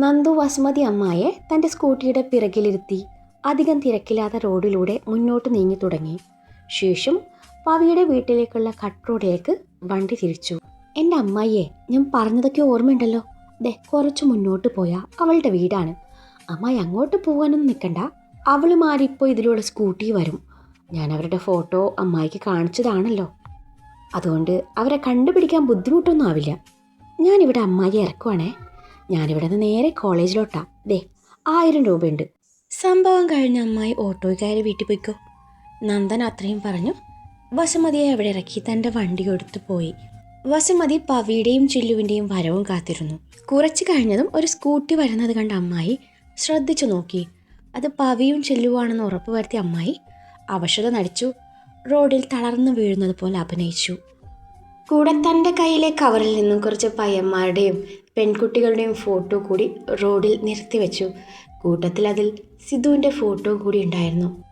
നന്ദു വസുമതി അമ്മായെ തന്റെ സ്കൂട്ടിയുടെ പിറകിലിരുത്തി അധികം തിരക്കില്ലാത്ത റോഡിലൂടെ മുന്നോട്ട് നീങ്ങി തുടങ്ങി. ശേഷം പവിയുടെ വീട്ടിലേക്കുള്ള കട്ട് റോഡിലേക്ക് വണ്ടി തിരിച്ചു. എന്റെ അമ്മായിയെ ഞാൻ പറഞ്ഞതൊക്കെ ഓർമ്മയുണ്ടല്ലോ. ദേ കുറച്ച് മുന്നോട്ട് പോയാൽ അവളുടെ വീടാണ്. അമ്മായി അങ്ങോട്ട് പോകാനൊന്നും നിൽക്കണ്ട അവൾ മാറിപ്പോൾ ഇതിലൂടെ സ്കൂട്ടി വരും. ഞാൻ അവരുടെ ഫോട്ടോ അമ്മായിക്ക് കാണിച്ചതാണല്ലോ. അതുകൊണ്ട് അവരെ കണ്ടുപിടിക്കാൻ ബുദ്ധിമുട്ടൊന്നും ആവില്ല. ഞാനിവിടെ അമ്മായി ഇറക്കുവാണേ. ഞാനിവിടെ നിന്ന് നേരെ കോളേജിലോട്ടാ. ദേ ആയിരം രൂപയുണ്ട്. സംഭവം കഴിഞ്ഞ അമ്മായി ഓട്ടോയിൽ കയറി വീട്ടിൽ പോയിക്കോ. നന്ദൻ അത്രയും പറഞ്ഞു. വസുമതിയെ അവിടെ ഇറക്കി തന്റെ വണ്ടി കൊടുത്തു പോയി. വസുമതി പവിയുടെയും ചില്ലുവിന്റെയും വരവും കാത്തിരുന്നു. കുറച്ച് കഴിഞ്ഞതും ഒരു സ്കൂട്ടി വരുന്നത് കണ്ട അമ്മായി ശ്രദ്ധിച്ചു നോക്കി. അത് പവിയും ചില്ലുവാണെന്ന് ഉറപ്പ് വരുത്തിയ അമ്മായി അവശത നടിച്ചു. റോഡിൽ തളർന്നു വീഴുന്നത് പോലെ അഭിനയിച്ചു. കൂടെ തന്റെ കയ്യിലെ കവറിൽ നിന്നും കുറച്ച് പയ്യന്മാരുടെയും പെൺകുട്ടികളുടെയും ഫോട്ടോ കൂടി റോഡിൽ നിർത്തിവെച്ചു. കൂട്ടത്തിൽ അതിൽ സിദ്ധുവിന്റെ ഫോട്ടോ കൂടി ഉണ്ടായിരുന്നു.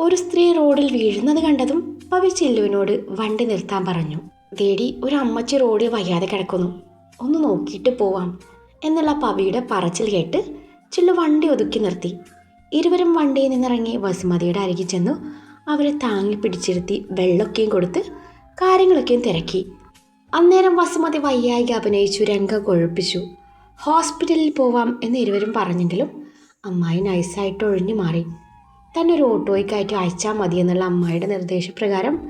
ഒരു സ്ത്രീ റോഡിൽ വീഴുന്നത് കണ്ടതും പവി ചില്ലുവിനോട് വണ്ടി നിർത്താൻ പറഞ്ഞു. തേടി ഒരു അമ്മച്ചി റോഡിൽ വയ്യാതെ കിടക്കുന്നു. ഒന്ന് നോക്കിയിട്ട് പോവാം എന്നുള്ള പവിയുടെ പറച്ചിൽ കേട്ട് ചില്ലു വണ്ടി ഒതുക്കി നിർത്തി. ഇരുവരും വണ്ടിയിൽ നിന്നിറങ്ങി വസുമതിയുടെ അരികിൽ ചെന്നു. അവരെ താങ്ങി പിടിച്ചിരുത്തി വെള്ളമൊക്കെയും കൊടുത്ത് കാര്യങ്ങളൊക്കെയും തിരക്കി. അന്നേരം വസുമതി വയ്യായിക അഭിനയിച്ചു രംഗം കൊഴുപ്പിച്ചു. ഹോസ്പിറ്റലിൽ പോവാം എന്ന് ഇരുവരും പറഞ്ഞെങ്കിലും അമ്മായി നൈസായിട്ട് ഒഴിഞ്ഞു മാറി. തന്നെ ഒരു ഓട്ടോയ്ക്ക് കയറ്റി അയച്ചാൽ മതി എന്നുള്ള അമ്മായിയുടെ നിർദ്ദേശപ്രകാരം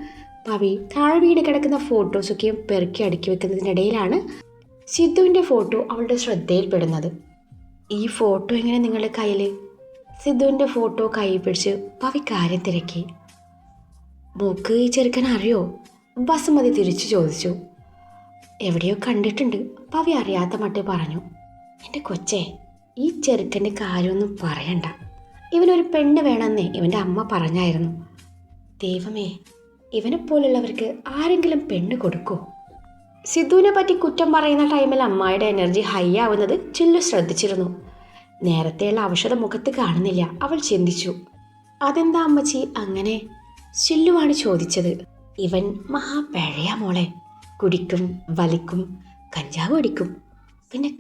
പവി താഴെ വീട് കിടക്കുന്ന ഫോട്ടോസൊക്കെയും പെറുക്കി അടുക്കി വെക്കുന്നതിനിടയിലാണ് സിദ്ധുവിന്റെ ഫോട്ടോ അവളുടെ ശ്രദ്ധയിൽപ്പെടുന്നത്. ഈ ഫോട്ടോ എങ്ങനെ നിങ്ങളുടെ കയ്യിൽ സിദ്ധുവിന്റെ ഫോട്ടോ കൈ പിടിച്ച് പവി കാര്യം തിരക്കി. മോക്ക് ഈ ചെറുക്കൻ അറിയോ? ബസുമതി തിരിച്ചു ചോദിച്ചു. എവിടെയോ കണ്ടിട്ടുണ്ട്. പവി അറിയാത്ത മട്ടിൽ പറഞ്ഞു എന്റെ കൊച്ചേ ഈ ചെറുക്കന്റെ കാര്യമൊന്നും പറയണ്ട. ഇവനൊരു പെണ്ണ് വേണമെന്നേ ഇവന്റെ അമ്മ പറഞ്ഞായിരുന്നു. ദൈവമേ ഇവനെ പോലുള്ളവർക്ക് ആരെങ്കിലും പെണ്ണ് കൊടുക്കൂ. സിദ്ധുവിനെ പറ്റി കുറ്റം പറയുന്ന ടൈമിൽ അമ്മായിയുടെ എനർജി ഹൈ ആവുന്നത് ചില്ലു ശ്രദ്ധിച്ചിരുന്നു. നേരത്തെയുള്ള ഔഷധ മുഖത്ത് കാണുന്നില്ല. അവൾ ചിന്തിച്ചു അതെന്താ അമ്മച്ചി അങ്ങനെ? ചില്ലുവാണ് ചോദിച്ചത്. ഇവൻ മഹാ പഴയ മോളെ. കുടിക്കും വലിക്കും കഞ്ചാവ് അടിക്കും. പിന്നെ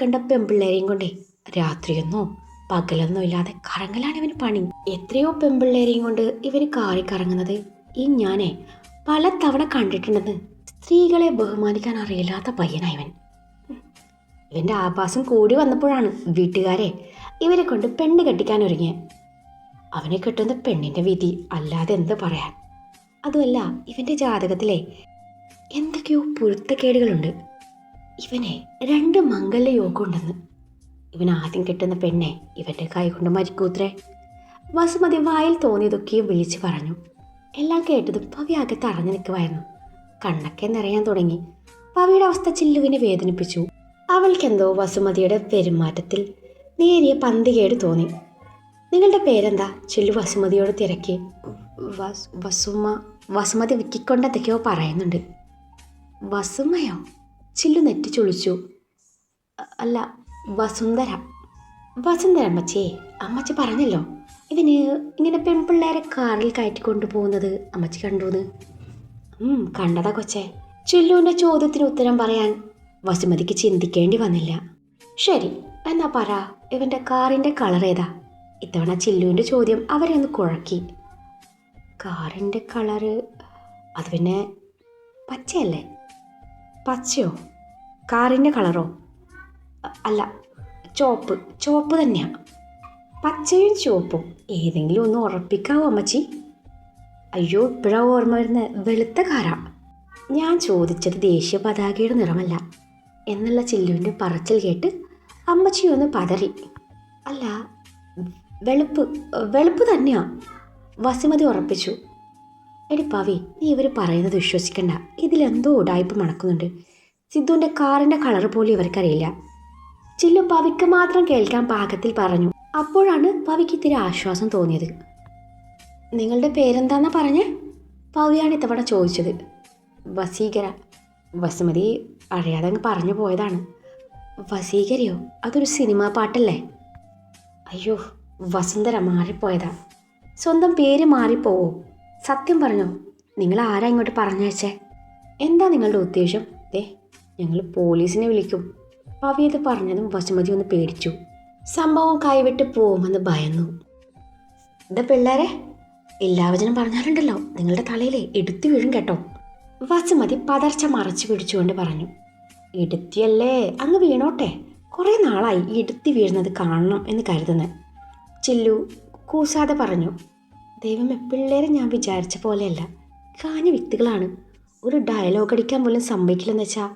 കണ്ട പെമ്പിള്ളേരെയും കൊണ്ടേ രാത്രിയൊന്നോ പകലൊന്നോ ഇല്ലാതെ കറങ്ങലാണ് ഇവന് പണി. എത്രയോ പെമ്പിള്ളേരെയും കൊണ്ട് ഇവന് കാറി കറങ്ങുന്നത്. ഈ ഞാനെ പല തവണ കണ്ടിട്ടുണ്ടെന്ന് സ്ത്രീകളെ ബഹുമാനിക്കാൻ അറിയില്ലാത്ത പയ്യനായവൻ ഇവന്റെ ആഭാസം കൂടി വന്നപ്പോഴാണ് വീട്ടുകാരെ ഇവരെ കൊണ്ട് പെണ്ണ് കെട്ടിക്കാൻ ഒരുങ്ങിയ. അവനെ കെട്ടുന്ന പെണ്ണിന്റെ വിധി അല്ലാതെ എന്ത് പറയാൻ? അതുമല്ല ഇവന്റെ ജാതകത്തിലെ എന്തൊക്കെയോ പൊരുത്തക്കേടുകളുണ്ട്. ഇവനെ രണ്ട് മംഗല്യ യോഗമുണ്ടെന്ന്. ഇവൻ ആദ്യം കിട്ടുന്ന പെണ്ണെ ഇവന്റെ കൈ കൊണ്ട് മരിക്കൂത്രേ. വസുമതി വായിൽ തോന്നിയതൊക്കെയും വിളിച്ചു പറഞ്ഞു. എല്ലാം കേട്ടത് പവി അകത്ത് അറിഞ്ഞു നിൽക്കുമായിരുന്നു കണ്ണൊക്കെ നിറയാൻ തുടങ്ങി. പവിയുടെ അവസ്ഥ ചില്ലുവിനെ വേദനിപ്പിച്ചു. അവൾക്കെന്തോ വസുമതിയുടെ പെരുമാറ്റത്തിൽ നേരിയ പന്തികേട് തോന്നി. നിങ്ങളുടെ പേരെന്താ? ചില്ലു വസുമതിയോട് തിരക്കി. വസുമ വസുമതി വിക്കിക്കൊണ്ടെന്തൊക്കെയോ പറയുന്നുണ്ട്. വസുമയോ? ചില്ലു നെറ്റി ചുളിച്ചു അല്ല വസുന്ധര. വസുന്ധര അമ്മച്ചേ അമ്മച്ചി പറഞ്ഞല്ലോ ഇവന് ഇങ്ങനെ പെൺപിള്ളേരെ കാറിൽ കയറ്റി കൊണ്ടുപോകുന്നത് അമ്മച്ചി കണ്ടുന്ന്. കണ്ടതാ കൊച്ചേ. ചില്ലുവിന്റെ ചോദ്യത്തിന് ഉത്തരം പറയാൻ വസുമതിക്ക് ചിന്തിക്കേണ്ടി വന്നില്ല. ശരി എന്നാ പറ ഇവന്റെ കാറിന്റെ കളർ ഏതാ? ഇത്തവണ ചില്ലുവിന്റെ ചോദ്യം അവരെ ഒന്ന് കുഴക്കി. കാറിന്റെ കളറ് അത് പിന്നെ പച്ചയല്ലേ? പച്ചയോ? കാറിന്റെ കളറോ? അല്ല ചുവപ്പ്. ചുവപ്പ് തന്നെയാണ് പച്ചയും ചുവപ്പും. ഏതെങ്കിലും ഒന്ന് ഉറപ്പിക്കാവോ അമ്മച്ചി? അയ്യോ ഇപ്പോഴാ ഓർമ്മ വരുന്ന. വെളുത്ത കാറാ. ഞാൻ ചോദിച്ചത് ദേശീയ പതാകയുടെ നിറമല്ല. എന്നുള്ള ചില്ലുവിന്റെ പറച്ചിൽ കേട്ട് അമ്മച്ചി ഒന്ന് പതറി. അല്ല വെളുപ്പ് വെളുപ്പ് തന്നെയാ. വസുമതി ഉറപ്പിച്ചു. എടി പവി നീ ഇവർ പറയുന്നത് വിശ്വസിക്കണ്ട. ഇതിലെന്തോ ഉടായ്പ മണക്കുന്നുണ്ട്. സിദ്ധുവിന്റെ കാറിന്റെ കളർ പോലും ഇവർക്കറിയില്ല. ചില്ലു പവിക്ക് മാത്രം കേൾക്കാൻ പാകത്തിൽ പറഞ്ഞു. അപ്പോഴാണ് പവിക്ക് ഇത്തിരി ആശ്വാസം തോന്നിയത്. നിങ്ങളുടെ പേരെന്താന്നാ പറഞ്ഞേ? പവിയാണ് ഇത്തവണ ചോദിച്ചത്. വസീകര. വസുമതി അറിയാതെ അങ്ങ് പറഞ്ഞു പോയതാണ്. വസീകരയോ? അതൊരു സിനിമാ പാട്ടല്ലേ? അയ്യോ വസുന്ധര മാറിപ്പോയതാ. സ്വന്തം പേര് മാറിപ്പോവോ? സത്യം പറഞ്ഞോ നിങ്ങൾ ആരാ ഇങ്ങോട്ട് പറഞ്ഞയച്ചേ? എന്താ നിങ്ങളുടെ ഉദ്ദേശം? ദേ ഞങ്ങൾ പോലീസിനെ വിളിക്കും. പവിയത് പറഞ്ഞതും വസുമതി ഒന്ന് പേടിച്ചു. സംഭവം കൈവിട്ട് പോകുമെന്ന് ഭയന്നു. എന്താ പിള്ളേരെ? എല്ലാവചനം പറഞ്ഞാലുണ്ടല്ലോ നിങ്ങളുടെ തലയിലെ എടുത്തു വീഴും കേട്ടോ. വസുമതി പതർച്ച മറച്ചു പിടിച്ചുകൊണ്ട് പറഞ്ഞു. ഇടുത്തിയല്ലേ അങ്ങ് വീണോട്ടെ. കുറേ നാളായി ഈ ഇടുത്തി വീഴുന്നത് കാണണം എന്ന് കരുതുന്നത് ചില്ലു കൂസാതെ പറഞ്ഞു. ദൈവമേ പിള്ളേരെ ഞാൻ വിചാരിച്ച പോലെയല്ല. കാഞ്ഞ വ്യക്തികളാണ്. ഒരു ഡയലോഗ് അടിക്കാൻ പോലും സമ്മതിക്കില്ലെന്ന് വെച്ചാൽ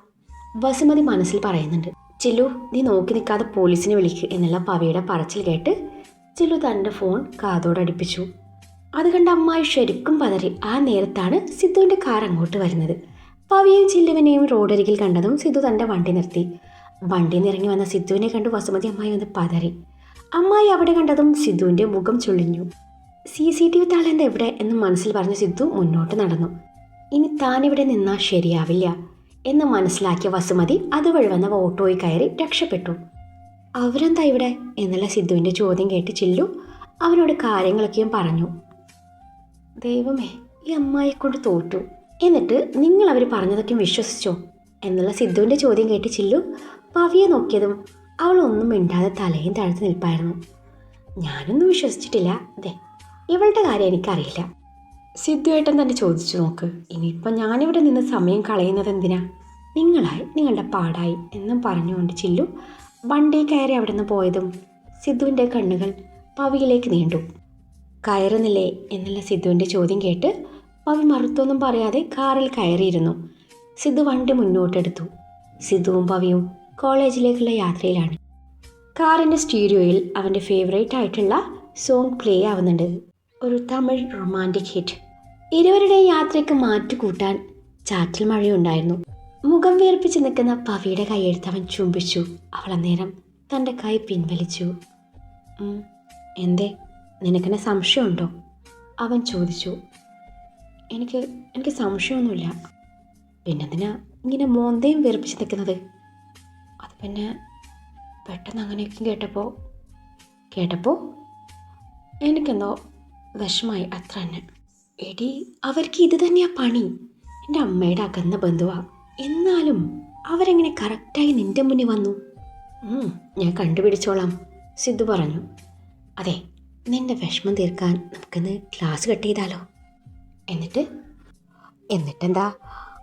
വസുമതി മനസ്സിൽ പറയുന്നുണ്ട്. ചില്ലു നീ നോക്കി നിൽക്കാതെ പോലീസിനെ വിളിക്ക് എന്നുള്ള പവിയുടെ പറച്ചിൽ കേട്ട് ചില്ലു തന്റെ ഫോൺ കാതോടടുപ്പിച്ചു അത് കണ്ട് അമ്മായി ശരിക്കും പതറി ആ നേരത്താണ് സിദ്ധുവിന്റെ കാർ അങ്ങോട്ട് വരുന്നത്. പവിയും ചില്ലുവിനെയും റോഡരികിൽ കണ്ടതും സിദ്ധു തന്റെ വണ്ടി നിർത്തി. വണ്ടിയിൽ നിന്ന് വന്ന സിദ്ധുവിനെ കണ്ട് വസുമതി അമ്മായി ഒന്ന് പതറി. അമ്മായി അവിടെ കണ്ടതും സിദ്ധുവിന്റെ മുഖം ചുളിഞ്ഞു. സി സി ടി വി താളെന്താ എവിടെ എന്ന് മനസ്സിൽ പറഞ്ഞ സിദ്ധു മുന്നോട്ട് നടന്നു. ഇനി താനിവിടെ നിന്നാൽ ശരിയാവില്ല എന്ന് മനസ്സിലാക്കിയ വസുമതി അതുവഴി വന്ന ഓട്ടോയിൽ കയറി രക്ഷപ്പെട്ടു. അവരെന്താ ഇവിടെ? എന്നുള്ള സിദ്ധുവിന്റെ ചോദ്യം കേട്ട് ചില്ലു അവനോട് കാര്യങ്ങളൊക്കെയും പറഞ്ഞു. ദൈവമേ ഈ അമ്മായിയെ കൊണ്ട് തോറ്റു. എന്നിട്ട് നിങ്ങൾ അവർ പറഞ്ഞതൊക്കെ വിശ്വസിച്ചോ? എന്നുള്ള സിദ്ധുവിന്റെ ചോദ്യം കേട്ട് ചില്ലു പവിയെ നോക്കിയതും അവളൊന്നും മിണ്ടാതെ തലയും താഴ്ത്തി നിൽപ്പായിരുന്നു. ഞാനൊന്നും വിശ്വസിച്ചിട്ടില്ല. അതെ ഇവളുടെ കാര്യം എനിക്കറിയില്ല. സിദ്ധുവേട്ടൻ തന്നെ ചോദിച്ചു നോക്ക് ഇനിയിപ്പോൾ ഞാനിവിടെ നിന്ന് സമയം കളയുന്നത് എന്തിനാ? നിങ്ങളായി നിങ്ങളുടെ പാടായി എന്നും പറഞ്ഞുകൊണ്ട് ചില്ലു വണ്ടി കയറി അവിടെ നിന്ന് പോയതും സിദ്ധുവിന്റെ കണ്ണുകൾ പവിയിലേക്ക് നീണ്ടു. കയറുന്നില്ലേ എന്നുള്ള സിദ്ധുവിന്റെ ചോദ്യം കേട്ട് പവി മറുത്തൊന്നും പറയാതെ കാറിൽ കയറിയിരുന്നു. സിദ്ധു വണ്ടി മുന്നോട്ടെടുത്തു. സിദ്ധുവും പവിയും കോളേജിലേക്കുള്ള യാത്രയിലാണ്. കാറിന്റെ സ്റ്റീരിയോയിൽ അവന്റെ ഫേവറേറ്റ് ആയിട്ടുള്ള സോങ് പ്ലേ ആവുന്നുണ്ട്. ഒരു തമിഴ് റൊമാന്റിക് ഹിറ്റ് ഇരുവരുടെ യാത്രയ്ക്ക് മാറ്റുകൂട്ടാൻ ചാറ്റൽ മഴയുണ്ടായിരുന്നു. മുഖം വീർപ്പിച്ച് നിൽക്കുന്ന പവിയുടെ കൈയെടുത്ത് അവൻ ചുംബിച്ചു. അവൾ അന്നേരം തന്റെ കൈ പിൻവലിച്ചു. "ഉം, എന്തേ? നിനക്കെന്നെ സംശയമുണ്ടോ? അവൻ ചോദിച്ചു. എനിക്ക് എനിക്ക് സംശയമൊന്നുമില്ല. പിന്നെന്തിനാ ഇങ്ങനെ മോന്തയും വീർപ്പിച്ച് നിൽക്കുന്നത്? അത് പിന്നെ പെട്ടെന്ന് അങ്ങനെയൊക്കെ കേട്ടപ്പോൾ കേട്ടപ്പോൾ എനിക്കെന്തോ വിഷമായി അത്ര തന്നെ. എടി അവർക്ക് ഇത് തന്നെയാ പണി. എന്റെ അമ്മയുടെ അകന്ന ബന്ധുവാ. എന്നാലും അവരെങ്ങനെ കറക്റ്റായി നിന്റെ മുന്നിൽ വന്നു? ഞാൻ കണ്ടുപിടിച്ചോളാം സിദ്ധു പറഞ്ഞു. അതെ നിന്റെ വിഷമം തീർക്കാൻ നമുക്കിന്ന് ക്ലാസ് കട്ട് ചെയ്താലോ? എന്നിട്ട്? എന്നിട്ടെന്താ?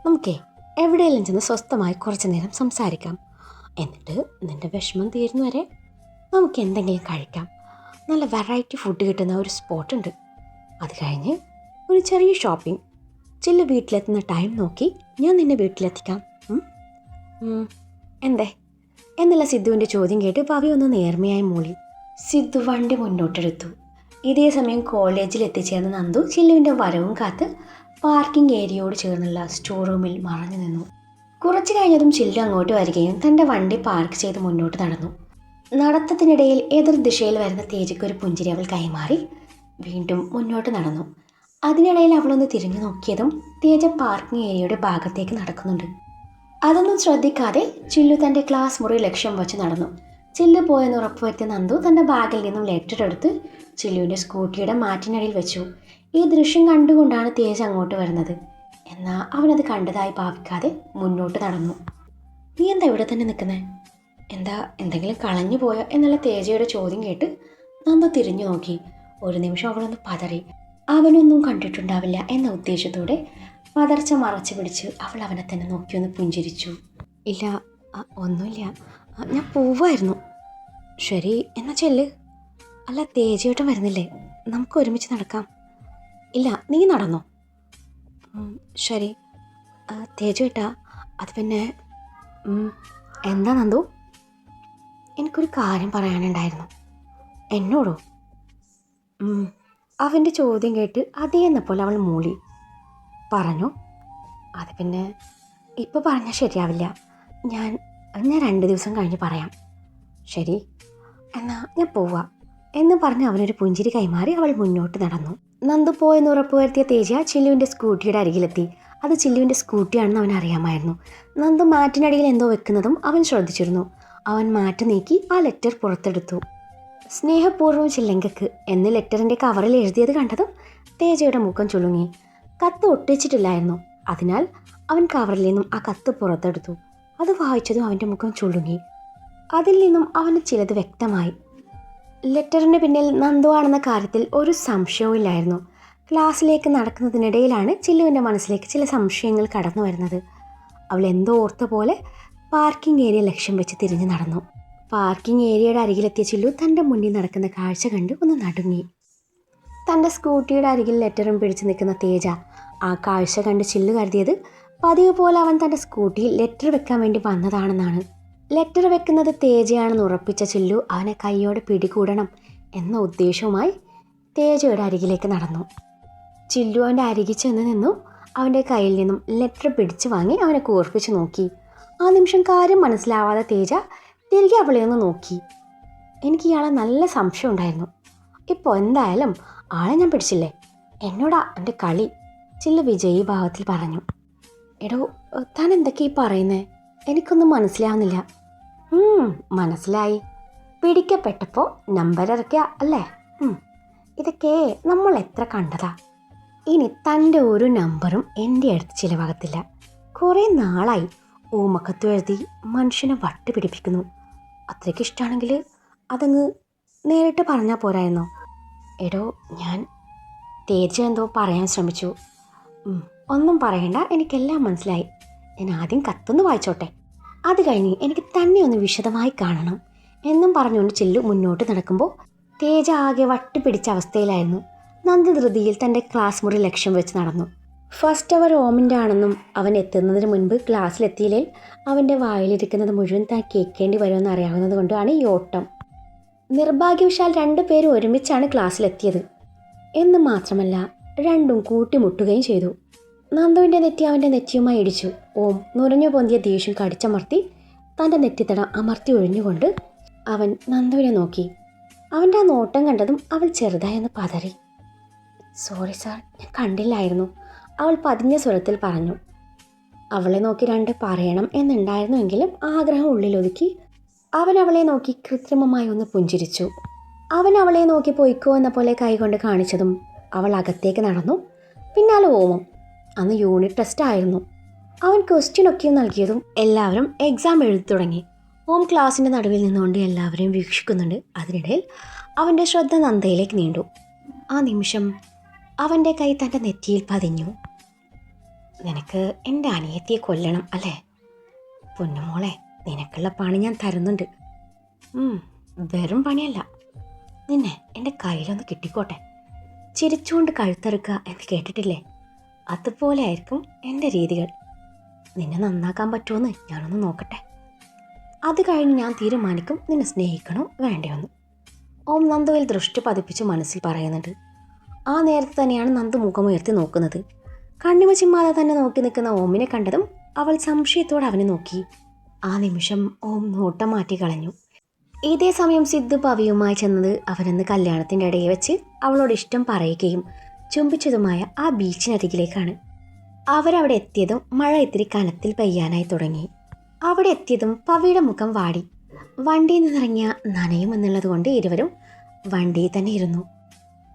നമുക്കേ എവിടെയെല്ലാം ചെന്ന് സ്വസ്ഥമായി കുറച്ച് നേരം സംസാരിക്കാം. എന്നിട്ട് നിന്റെ വിഷമം തീരുന്നവരെ നമുക്ക് എന്തെങ്കിലും കഴിക്കാം. നല്ല വെറൈറ്റി ഫുഡ് കിട്ടുന്ന ഒരു സ്പോട്ടുണ്ട് അത് കഴിഞ്ഞ് ഒരു ചെറിയ ഷോപ്പിംഗ് ചില വീട്ടിലെത്തുന്ന ടൈം നോക്കി ഞാൻ നിന്നെ വീട്ടിലെത്തിക്കാം. എന്തേ? എന്നുള്ള സിദ്ധുവിന്റെ ചോദ്യം കേട്ട് പവി ഒന്ന് നേർമയായി മൂളി. സിദ്ധു വണ്ടി മുന്നോട്ടെടുത്തു. ഇതേ സമയം കോളേജിൽ എത്തിച്ചേർന്ന നന്ദു ചില്ലുവിന്റെ വരവും കാത്ത് പാർക്കിംഗ് ഏരിയയോട് ചേർന്നുള്ള സ്റ്റോർ റൂമിൽ മറഞ്ഞു നിന്നു. കുറച്ചു കഴിഞ്ഞതും ചില്ലു അങ്ങോട്ട് വരികയും തന്റെ വണ്ടി പാർക്ക് ചെയ്ത് മുന്നോട്ട് നടന്നു. നടത്തത്തിനിടയിൽ എതിർ ദിശയിൽ വരുന്ന തേജയ്ക്ക് ഒരു പുഞ്ചിരി അവൾ കൈമാറി വീണ്ടും മുന്നോട്ട് നടന്നു. അതിനിടയിൽ അവളൊന്ന് തിരിഞ്ഞു നോക്കിയതും തേജ പാർക്കിംഗ് ഏരിയയുടെ ഭാഗത്തേക്ക് നടക്കുന്നുണ്ട്. അതൊന്നും ശ്രദ്ധിക്കാതെ ചില്ലു തന്റെ ക്ലാസ് മുറി ലക്ഷ്യം വച്ച് നടന്നു. ചില്ലു പോയെന്ന് ഉറപ്പുവരുത്തിയ നന്ദു തന്റെ ബാഗിൽ നിന്നും ലെറ്റർ എടുത്ത് ചില്ലുവിന്റെ സ്കൂട്ടിയുടെ മാറ്റിനടിയിൽ വെച്ചു. ഈ ദൃശ്യം കണ്ടുകൊണ്ടാണ് തേജ് അങ്ങോട്ട് വരുന്നത്. എന്നാൽ അവനത് കണ്ടതായി ഭാവിക്കാതെ മുന്നോട്ട് നടന്നു. നീ എന്താ ഇവിടെ തന്നെ നിൽക്കുന്നേ? എന്താ എന്തെങ്കിലും കളഞ്ഞു പോയോ എന്നുള്ള തേജയുടെ ചോദ്യം കേട്ട് നന്ദ തിരിഞ്ഞു നോക്കി. ഒരു നിമിഷം അവളൊന്ന് പതറി. അവനൊന്നും കണ്ടിട്ടുണ്ടാവില്ല എന്ന ഉദ്ദേശത്തോടെ പതർച്ച മറച്ചു പിടിച്ച് അവൾ അവനെ തന്നെ നോക്കിയൊന്ന് പുഞ്ചിരിച്ചു. ഇല്ല ഒന്നുമില്ല. ഞാൻ പോവായിരുന്നു ശരി എന്നാ ചെല്ല്. അല്ല തേജയോട്ടം വരുന്നില്ലേ? നമുക്ക് ഒരുമിച്ച് നടക്കാം. ഇല്ല നീ നടന്നോ? ശരി. തേജേട്ടാ അത് പിന്നെ എന്താ നന്ദു? എനിക്കൊരു കാര്യം പറയാനുണ്ടായിരുന്നു. എന്നോടോ? അവന്റെ ചോദ്യം കേട്ട് അതേ എന്നപ്പോലെ പോലെ അവൾ മൂളി. പറഞ്ഞു അത് പിന്നെ ഇപ്പോൾ പറഞ്ഞാൽ ശരിയാവില്ല. ഞാൻ ഞാൻ രണ്ട് ദിവസം കഴിഞ്ഞ് പറയാം. ശരി? എന്നാ ഞാൻ പോവാം. എന്ന് പറഞ്ഞ് അവനൊരു പുഞ്ചിരി കൈമാറി അവൾ മുന്നോട്ട് നടന്നു. നന്ദു പോയെന്ന് ഉറപ്പുവരുത്തിയ തേജ ചില്ലുവിന്റെ സ്കൂട്ടിയുടെ അരികിലെത്തി. അത് ചില്ലുവിന്റെ സ്കൂട്ടിയാണെന്ന് അവൻ അറിയാമായിരുന്നു നന്ദു മാറ്റിനടിയിൽ എന്തോ വെക്കുന്നതും അവൻ ശ്രദ്ധിച്ചിരുന്നു. അവൻ മാറ്റി നീക്കി ആ ലെറ്റർ പുറത്തെടുത്തു. സ്നേഹപൂർവം ചില്ലങ്കക്ക് എന്ന് ലെറ്ററിന്റെ കവറിൽ എഴുതിയത് കണ്ടതും തേജയുടെ മുഖം ചുളുങ്ങി. കത്ത് ഒട്ടിച്ചിട്ടില്ലായിരുന്നു. അതിനാൽ അവൻ കവറിൽ നിന്നും ആ കത്ത് പുറത്തെടുത്തു. അത് വായിച്ചതും അവന്റെ മുഖം ചുളുങ്ങി. അതിൽ നിന്നും അവന് ചിലത് വ്യക്തമായി. ലെറ്ററിന് പിന്നിൽ നന്ദുവാണെന്ന കാര്യത്തിൽ ഒരു സംശയവും ഇല്ലായിരുന്നു. ക്ലാസ്സിലേക്ക് നടക്കുന്നതിനിടയിലാണ് ചില്ലുവിന്റെ മനസ്സിലേക്ക് ചില സംശയങ്ങൾ കടന്നു വരുന്നത് അവൾ എന്തോ ഓർത്ത പോലെ പാർക്കിംഗ് ഏരിയ ലക്ഷ്യം വെച്ച് തിരിഞ്ഞു നടന്നു. പാർക്കിംഗ് ഏരിയയുടെ അരികിലെത്തിയ ചില്ലു തന്റെ മുന്നിൽ നടക്കുന്ന കാഴ്ച കണ്ട് ഒന്ന് നടുങ്ങി. തന്റെ സ്കൂട്ടിയുടെ അരികിൽ ലെറ്ററും പിടിച്ചു നിൽക്കുന്ന തേജ ആ കാഴ്ച കണ്ട് ചില്ലു കരുതിയത് പതിവ് പോലെ അവൻ തന്റെ സ്കൂട്ടിയിൽ ലെറ്റർ വെക്കാൻ വേണ്ടി വന്നതാണെന്നാണ്. ലെറ്റർ വെക്കുന്നത് തേജയാണെന്ന് ഉറപ്പിച്ച ചില്ലു അവനെ കൈയോടെ പിടികൂടണം എന്ന ഉദ്ദേശവുമായി തേജയുടെ അരികിലേക്ക് നടന്നു. ചില്ലു അവന്റെ അരികിൽ ചെന്ന് നിന്നു. അവന്റെ കയ്യിൽ നിന്നും ലെറ്റർ പിടിച്ചു വാങ്ങി അവനെ കൂർപ്പിച്ച് നോക്കി. ആ നിമിഷം കാര്യം മനസ്സിലാവാതെ തേജ തിരികെ അവളെ ഒന്ന് നോക്കി. എനിക്ക് ഇയാളെ നല്ല സംശയം ഉണ്ടായിരുന്നു. ഇപ്പോൾ എന്തായാലും ആളെ ഞാൻ പിടിച്ചില്ലേ? എന്നോടാ എന്റെ കളി? ചില്ല വിജയ് ഭാവത്തിൽ പറഞ്ഞു. എടോ താൻ എന്തൊക്കെ ഈ പറയുന്നേ? എനിക്കൊന്നും മനസ്സിലാവുന്നില്ല. മനസ്സിലായി. പിടിക്കപ്പെട്ടപ്പോൾ നമ്പർ ഇറക്കുക അല്ലേ? ഇതൊക്കെ നമ്മൾ എത്ര കണ്ടതാ? ഇനി തന്റെ ഒരു നമ്പറും എന്റെ അടുത്ത് ചിലവാകത്തില്ല. കുറേ നാളായി ഊമക്കത്ത് എഴുതി മനുഷ്യനെ വട്ട് പിടിപ്പിക്കുന്നു അത്രയ്ക്ക് ഇഷ്ടമാണെങ്കിൽ അതങ്ങ് നേരിട്ട് പറഞ്ഞാൽ പോരായിരുന്നോ? എടോ ഞാൻ തേജ എന്തോ പറയാൻ ശ്രമിച്ചു. ഒന്നും പറയണ്ട എനിക്കെല്ലാം മനസ്സിലായി. ഞാൻ ആദ്യം കത്തൊന്ന് വായിച്ചോട്ടെ. അത് കഴിഞ്ഞ് എനിക്ക് തന്നെ ഒന്ന് വിശദമായി കാണണം എന്നും പറഞ്ഞുകൊണ്ട് ചില്ലു മുന്നോട്ട് നടക്കുമ്പോൾ തേജ ആകെ വട്ടുപിടിച്ച അവസ്ഥയിലായിരുന്നു. നന്ദി ധൃതിയിൽ തന്റെ ക്ലാസ് മുറി ലക്ഷ്യം വെച്ച് നടന്നു. ഫസ്റ്റ് അവർ ഓമിന്റെ ആണെന്നും അവൻ എത്തുന്നതിന് മുൻപ് ക്ലാസ്സിലെത്തിയില്ലേ അവന്റെ വായിലിരിക്കുന്നത് മുഴുവൻ താൻ കേൾക്കേണ്ടി വരുമെന്ന് അറിയാവുന്നത് കൊണ്ടാണ് ഈ ഓട്ടം. നിർഭാഗ്യവശാൽ രണ്ടു പേരും ഒരുമിച്ചാണ് ക്ലാസ്സിലെത്തിയത്. എന്ന് മാത്രമല്ല രണ്ടും കൂട്ടിമുട്ടുകയും ചെയ്തു. നന്ദുവിന്റെ നെറ്റി അവന്റെ നെറ്റിയുമായി ഇടിച്ചു. ഓം നുരഞ്ഞു പൊന്തിയ ദേഷ്യം കടിച്ചമർത്തി തന്റെ നെറ്റിത്തടം അമർത്തി ഒഴിഞ്ഞുകൊണ്ട് അവൻ നന്ദുവിനെ നോക്കി. അവന്റെ ആ നോട്ടം കണ്ടതും അവൾ ചെറുതായി ഒന്ന് പതറി. സോറി സാർ ഞാൻ കണ്ടില്ലായിരുന്നു. അവൾ പതിഞ്ഞ സ്വരത്തിൽ പറഞ്ഞു അവളെ നോക്കി രണ്ട് പറയണം എന്നുണ്ടായിരുന്നുവെങ്കിലും ആഗ്രഹം ഉള്ളിലൊതുക്കി അവൻ അവളെ നോക്കി കൃത്രിമമായി ഒന്ന് പുഞ്ചിരിച്ചു. അവൻ അവളെ നോക്കി പൊയ്ക്കോ എന്ന പോലെ കൈകൊണ്ട് കാണിച്ചതും അവൾ അകത്തേക്ക് നടന്നു പിന്നാലെ ഓമം. അന്ന് യൂണിറ്റ് ടെസ്റ്റ് ആയിരുന്നു. അവൻ ക്വസ്റ്റ്യൻ ഒക്കെ നൽകിയതും എല്ലാവരും എക്സാം എഴുതി തുടങ്ങി. ഓം ക്ലാസ്സിന്റെ നടുവിൽ നിന്നുകൊണ്ട് എല്ലാവരെയും വീക്ഷിക്കുന്നുണ്ട്. അതിനിടയിൽ അവന്റെ ശ്രദ്ധ നന്ദയിലേക്ക് നീണ്ടു. ആ നിമിഷം അവന്റെ കൈ തന്റെ നെറ്റിയിൽ പതിഞ്ഞു. നിനക്ക് എന്റെ അനിയത്തിയെ കൊല്ലണം അല്ലേ? പൊന്നുമോളെ നിനക്കുള്ള പണി ഞാൻ തരുന്നുണ്ട്. വെറും പണിയല്ല. നിന്നെ എന്റെ കയ്യിലൊന്ന് കിട്ടിക്കോട്ടെ. ചിരിച്ചുകൊണ്ട് കഴുത്തറുക്കുക എന്ന് കേട്ടിട്ടില്ലേ? അതുപോലെ ആയിരിക്കും എന്റെ രീതികൾ. നിന്നെ നന്നാക്കാൻ പറ്റുമെന്ന് ഞാനൊന്ന് നോക്കട്ടെ. അത് കഴിഞ്ഞ് ഞാൻ തീരുമാനിക്കും നിന്നെ സ്നേഹിക്കണോ വേണ്ടയോന്ന്. ഓം നന്ദുവിൽ ദൃഷ്ടി പതിപ്പിച്ച് മനസ്സിൽ പറയുന്നുണ്ട്. ആ നേരത്തെ തന്നെയാണ് നന്ദു മുഖമുയർത്തി നോക്കുന്നത്. കണ്ണിമ ചിമ്മാതെ തന്നെ നോക്കി നിൽക്കുന്ന ഓമിനെ കണ്ടതും അവൾ സംശയത്തോടെ അവനെ നോക്കി. ആ നിമിഷം ഓം നോട്ടം മാറ്റി കളഞ്ഞു. ഇതേ സമയം സിദ്ധു പവിയുമായി ചെന്നത് അവരെന്ന് കല്യാണത്തിന്റെ ഇടയിൽ വെച്ച് അവളോട് ഇഷ്ടം പറയുകയും ചുംബിച്ചതുമായ ആ ബീച്ചിനരികിലേക്കാണ്. അവരവിടെ എത്തിയതും മഴ ഇത്തിരി കനത്തിൽ പെയ്യാനായി തുടങ്ങി. അവിടെ എത്തിയതും പവിയുടെ മുഖം വാടി. വണ്ടിയിൽ നിന്നിറങ്ങിയ നനയുമെന്നുള്ളത് കൊണ്ട് ഇരുവരും വണ്ടിയിൽ തന്നെ ഇരുന്നു.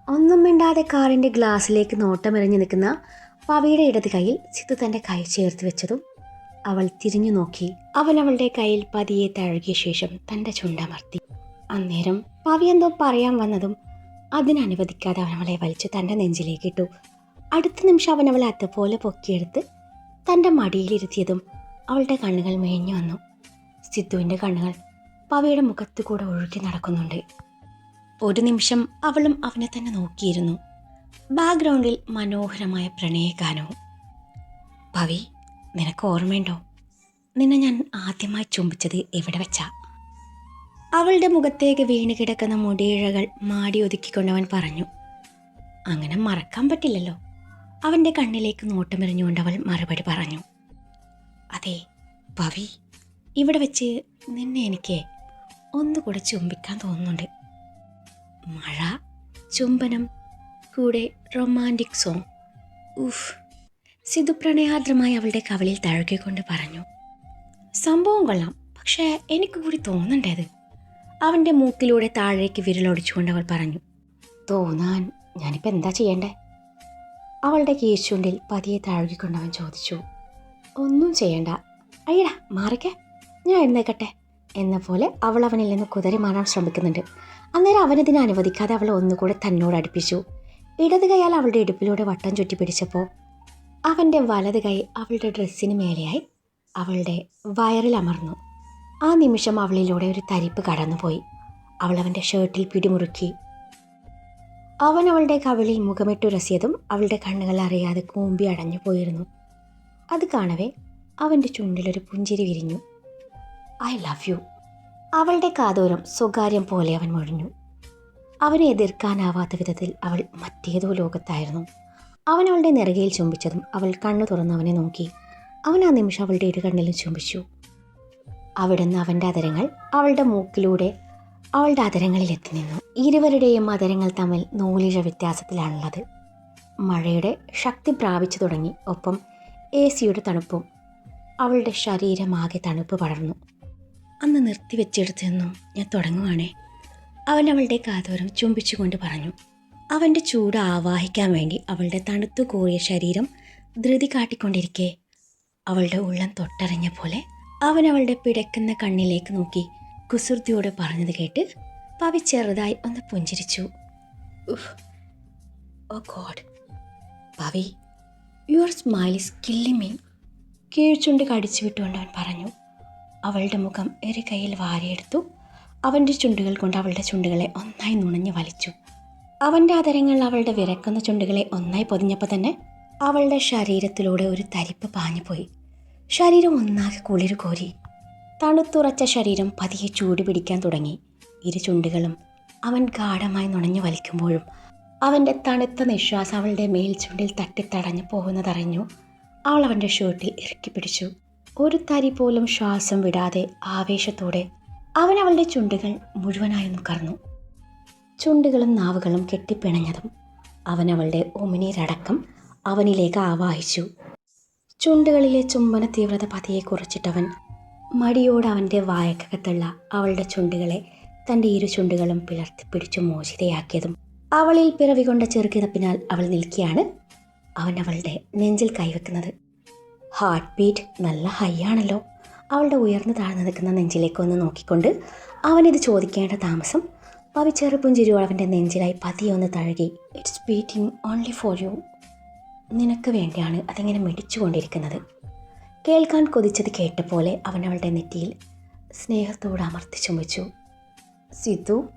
ഒന്നും മിണ്ടാതെ കാറിന്റെ ഗ്ലാസ്സിലേക്ക് നോട്ടമെറിഞ്ഞു നിൽക്കുന്ന പവിയുടെ ഇടത് കൈയിൽ സിദ്ധു തന്റെ കൈ ചേർത്ത് വെച്ചതും അവൾ തിരിഞ്ഞു നോക്കി. അവൻ അവളുടെ കയ്യിൽ പതിയെ തഴുകിയ ശേഷം തന്റെ ചുണ്ടമർത്തി അന്നേരം പവി എന്തോ പറയാൻ വന്നതും അതിനനുവദിക്കാതെ അവൻ അവളെ വലിച്ച് തന്റെ നെഞ്ചിലേക്ക് ഇട്ടു. അടുത്ത നിമിഷം അവൻ അവളെ അതുപോലെ പൊക്കിയെടുത്ത് തന്റെ മടിയിലിരുത്തിയതും അവളുടെ കണ്ണുകൾ മേഞ്ഞു വന്നു. സിദ്ധുവിന്റെ കണ്ണുകൾ പവിയുടെ മുഖത്തു കൂടെ ഒഴുകി നടക്കുന്നുണ്ട്. ഒരു നിമിഷം അവളും അവനെ തന്നെ നോക്കിയിരുന്നു. ബാക്ക്ഗ്രൗണ്ടിൽ മനോഹരമായ പ്രണയഗാനവും. ഭവി നിനക്ക് ഓർമ്മയുണ്ടോ? നിന്നെ ഞാൻ ആദ്യമായി ചുംബിച്ചത് എവിടെ വെച്ചാ? അവളുടെ മുഖത്തേക്ക് വീണ് കിടക്കുന്ന മുടിയിഴകൾ മാടി ഒതുക്കിക്കൊണ്ടവൻ പറഞ്ഞു അങ്ങനെ മറക്കാൻ പറ്റില്ലല്ലോ. അവന്റെ കണ്ണിലേക്ക് നോട്ടമെറിഞ്ഞുകൊണ്ട് അവൾ മറുപടി പറഞ്ഞു അതെ ഭവി ഇവിടെ വെച്ച് നിന്നെ എനിക്ക് ഒന്നുകൂടെ ചുംബിക്കാൻ തോന്നുന്നുണ്ട്. മഴ ചുംബനം കൂടെ റൊമാന്റിക് സോങ് ഉഫ്. സിധു പ്രണയാർദ്രമായി അവളുടെ കവളിൽ തഴുകിക്കൊണ്ട് പറഞ്ഞു സംഭവം കൊള്ളാം. പക്ഷേ എനിക്ക് കൂടി തോന്നണ്ടേത് അവന്റെ മൂക്കിലൂടെ താഴേക്ക് വിരലൊടിച്ചുകൊണ്ട് അവൾ പറഞ്ഞു തോന്നാൻ ഞാനിപ്പോൾ എന്താ ചെയ്യണ്ടേ? അവളുടെ കീഴ്ചുണ്ടിൽ പതിയെ തഴുകിക്കൊണ്ട് അവൻ ചോദിച്ചു ഒന്നും ചെയ്യണ്ട. അയ്യടാ മാറിക്കേ. ഞാൻ എഴുന്നേക്കട്ടെ എന്ന പോലെ അവൾ അവനിൽ നിന്ന് കുതിരി മാറാൻ ശ്രമിക്കുന്നുണ്ട്. അന്നേരം അവനതിനെ അനുവദിക്കാതെ അവൾ ഒന്നുകൂടെ തന്നോട് അടുപ്പിച്ചു. ഇടത് കൈയാൽ അവളുടെ ഇടുപ്പിലൂടെ വട്ടം ചുറ്റി പിടിച്ചപ്പോൾ അവന്റെ വലത് കൈ അവളുടെ ഡ്രസ്സിന് മേലെയായി അവളുടെ വയറിൽ അമർന്നു. ആ നിമിഷം അവളിലൂടെ ഒരു തരിപ്പ് കടന്നുപോയി. അവൾ അവന്റെ ഷർട്ടിൽ പിടിമുറുക്കി അവൻ അവളുടെ കവിളിൽ മുഖമിട്ടുരസിയതും അവളുടെ കണ്ണുകൾ അറിയാതെ കൂമ്പി അടഞ്ഞു പോയിരുന്നു. അത് കാണവേ അവന്റെ ചുണ്ടിലൊരു പുഞ്ചിരി വിരിഞ്ഞു. I love you. അവളുടെ കാതോരം സ്വകാര്യം പോലെ അവൻ മൊഴിഞ്ഞു. അവനെ എതിർക്കാനാവാത്ത വിധത്തിൽ അവൾ മറ്റേതോ ലോകത്തായിരുന്നു. അവൻ അവളുടെ നിറകയിൽ ചുംബിച്ചതും അവൾ കണ്ണു തുറന്ന് അവനെ നോക്കി. അവൻ ആ നിമിഷം അവളുടെ ഇരു കണ്ണിലും ചുംബിച്ചു. അവിടുന്ന് അവന്റെ അതരങ്ങൾ അവളുടെ മൂക്കിലൂടെ അവളുടെ അതരങ്ങളിൽ എത്തി നിന്നു. ഇരുവരുടെയും അതരങ്ങൾ തമ്മിൽ നൂലിഴ വ്യത്യാസത്തിലാണുള്ളത്. മഴയുടെ ശക്തി പ്രാപിച്ചു തുടങ്ങി. ഒപ്പം എ സിയുടെ തണുപ്പും അവളുടെ ശരീരമാകെ തണുപ്പ് പടർന്നു. അന്ന് നിർത്തിവെച്ചെടുത്തു നിന്നും ഞാൻ തുടങ്ങുവാണേ. അവൻ അവളുടെ കാതോരം ചുംബിച്ചുകൊണ്ട് പറഞ്ഞു അവന്റെ ചൂട് ആവാഹിക്കാൻ വേണ്ടി അവളുടെ തണുത്തു കോറിയ ശരീരം ധൃതി കാട്ടിക്കൊണ്ടിരിക്കെ. അവളുടെ ഉള്ളം തൊട്ടറിഞ്ഞ പോലെ അവൻ അവളുടെ പിടക്കുന്ന കണ്ണിലേക്ക് നോക്കി കുസൃതിയോടെ പറഞ്ഞത് കേട്ട് പവി ചെറുതായി ഒന്ന് പുഞ്ചിരിച്ചു. ഓ God Pavi your smile is killing me. കീഴ്ചുണ്ട് കടിച്ചു വിട്ടുകൊണ്ട് അവൻ പറഞ്ഞു അവളുടെ മുഖം ഒരു കയ്യിൽ വാരിയെടുത്തു. അവന്റെ ചുണ്ടുകൾ കൊണ്ട് അവളുടെ ചുണ്ടുകളെ ഒന്നായി നുണഞ്ഞു വലിച്ചു. അവന്റെ അതരങ്ങൾ അവളുടെ വിരക്കുന്ന ചുണ്ടുകളെ ഒന്നായി പൊതിഞ്ഞപ്പോൾ തന്നെ അവളുടെ ശരീരത്തിലൂടെ ഒരു തരിപ്പ് പാഞ്ഞുപോയി ശരീരം ഒന്നാകെ കുളിര് കോരി. തണുത്തുറച്ച ശരീരം പതിയെ ചൂട് പിടിക്കാൻ തുടങ്ങി. ഇരു ചുണ്ടുകളും അവൻ ഗാഠമായി നുണഞ്ഞു വലിക്കുമ്പോഴും അവന്റെ തണുത്ത നിശ്വാസം അവളുടെ മേൽ ചുണ്ടിൽ തട്ടിത്തടഞ്ഞു പോകുന്നതറിഞ്ഞു അവൾ അവന്റെ ഷർട്ടിൽ ഇറുക്കി പിടിച്ചു. ഒരു തരി പോലും ശ്വാസം വിടാതെ ആവേശത്തോടെ അവൻ അവളുടെ ചുണ്ടുകൾ മുഴുവനായി കറന്നു. ചുണ്ടുകളും നാവുകളും കെട്ടിപ്പിണഞ്ഞതും അവൻ അവളുടെ ഉമിനീരടക്കം അവനിലേക്ക് ആവാഹിച്ചു. ചുണ്ടുകളിലെ ചുംബന തീവ്രത പതിയെ കുറച്ചിട്ടവൻ മടിയോട് അവന്റെ വായക്കകത്തുള്ള അവളുടെ ചുണ്ടുകളെ തന്റെ ഇരു ചുണ്ടുകളും പിളർത്തി പിടിച്ചു മോചിതയാക്കിയതും അവളിൽ പിറവികൊണ്ട ചെറുകിതപ്പിനാൽ അവൾ നിൽക്കുകയാണ് അവൻ അവളുടെ നെഞ്ചിൽ കൈവെക്കുന്നത്. ഹാർട്ട് ബീറ്റ് നല്ല ഹൈ ആണല്ലോ. അവളുടെ ഉയർന്നു താഴ്ന്നു നിൽക്കുന്ന നെഞ്ചിലേക്ക് ഒന്ന് നോക്കിക്കൊണ്ട് അവനിത് ചോദിക്കേണ്ട താമസം പവി ചെറുപുഞ്ചിരിയോട് അവന്റെ നെഞ്ചിലായി പതിയെ ഒന്ന് തഴുകി. It's beating only for you നിനക്ക് വേണ്ടിയാണ് അതിങ്ങനെ മിടിച്ചുകൊണ്ടിരിക്കുന്നത്. കേൾക്കാൻ കൊതിച്ചത് കേട്ട പോലെ അവൻ അവളുടെ നെറ്റിയിൽ സ്നേഹത്തോട് അമർത്തി ചുമച്ചു സിദ്ധു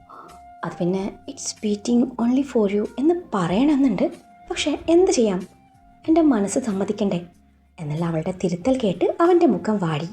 അത് പിന്നെ it's beating only for you എന്ന് പറയണമെന്നുണ്ട്. പക്ഷേ എന്ത് ചെയ്യാം? എന്റെ മനസ്സ് സമ്മതിക്കണ്ടേ? എന്നുള്ള അവളുടെ തിരുത്തൽ കേട്ട് അവന്റെ മുഖം വാടി.